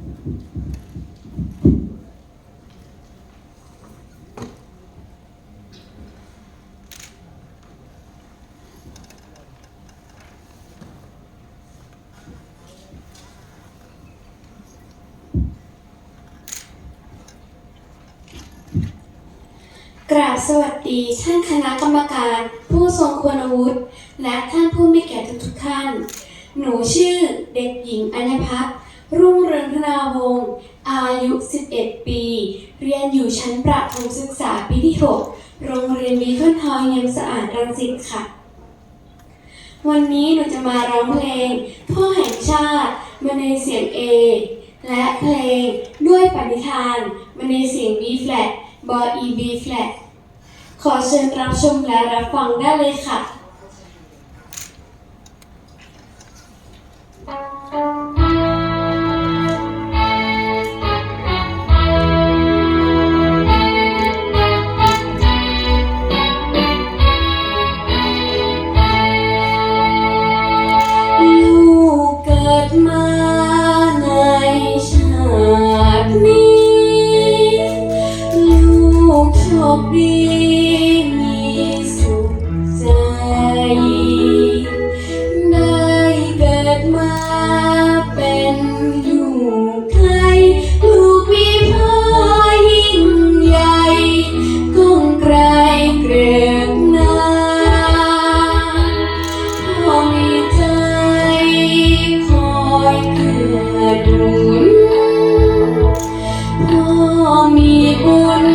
กราบสวัสดีท่านคณะกรรมการ ผู้ทรงคุณวุฒิและท่านผู้มีเกียรติทุกท่าน หนูชื่อเด็กหญิงอัญพัฒน์ รุ่งเรืองธนาวงศ์อายุ 11 ปี เรียนอยู่ชั้นประถมศึกษาปีที่ 6 โรงเรียนบีคอนทอยเนียมสะอาดรังสิตค่ะ วันนี้หนูจะมาร้องเพลง พ่อแห่งชาติมาในเสียง A และเพลงด้วยปณิธานมาในเสียง B flat บอ E B flat ขอเชิญรับชมและรับฟังได้เลยค่ะลู ดีมีสุขใจ ได้เกิดมาเป็นลูกใครลูกมีพ่อยิ่งใหญ่ก้องไกลเกรียกนานพ่อมีใจคอยเกื้อหนุนพ่อมีบุญ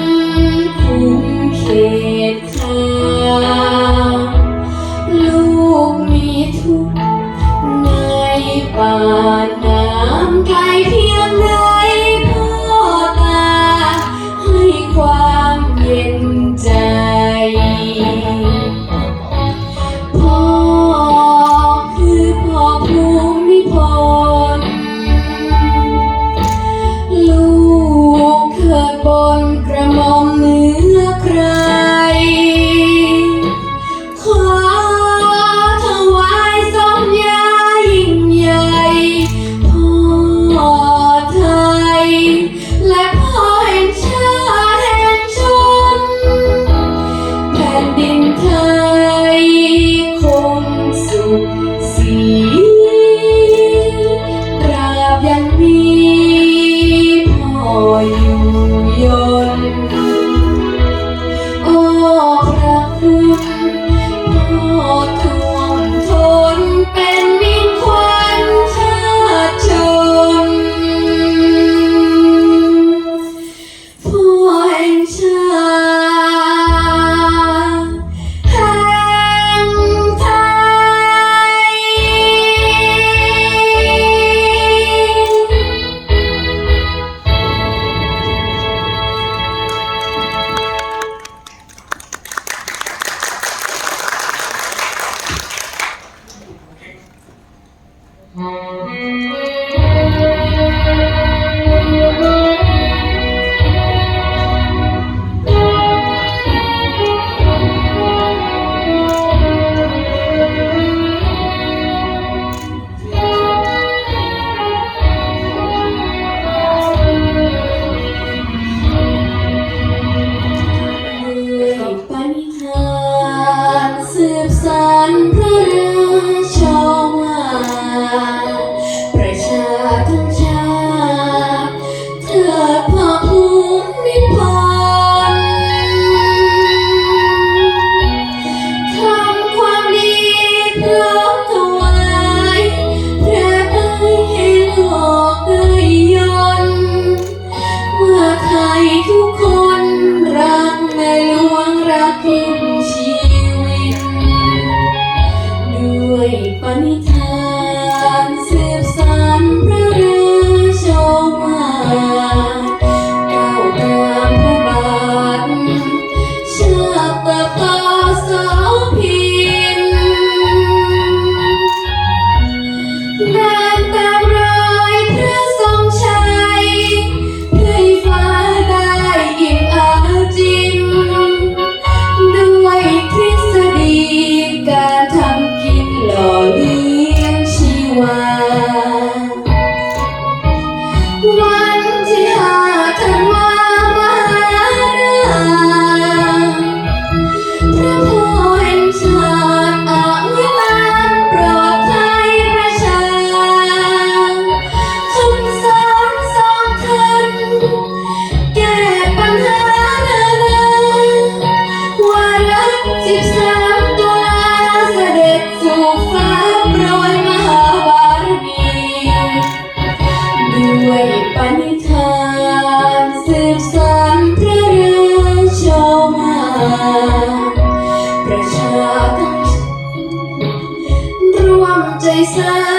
ทุกคนรักในหลวงรักทุกชีวิต ด้วยปณิ Jesus.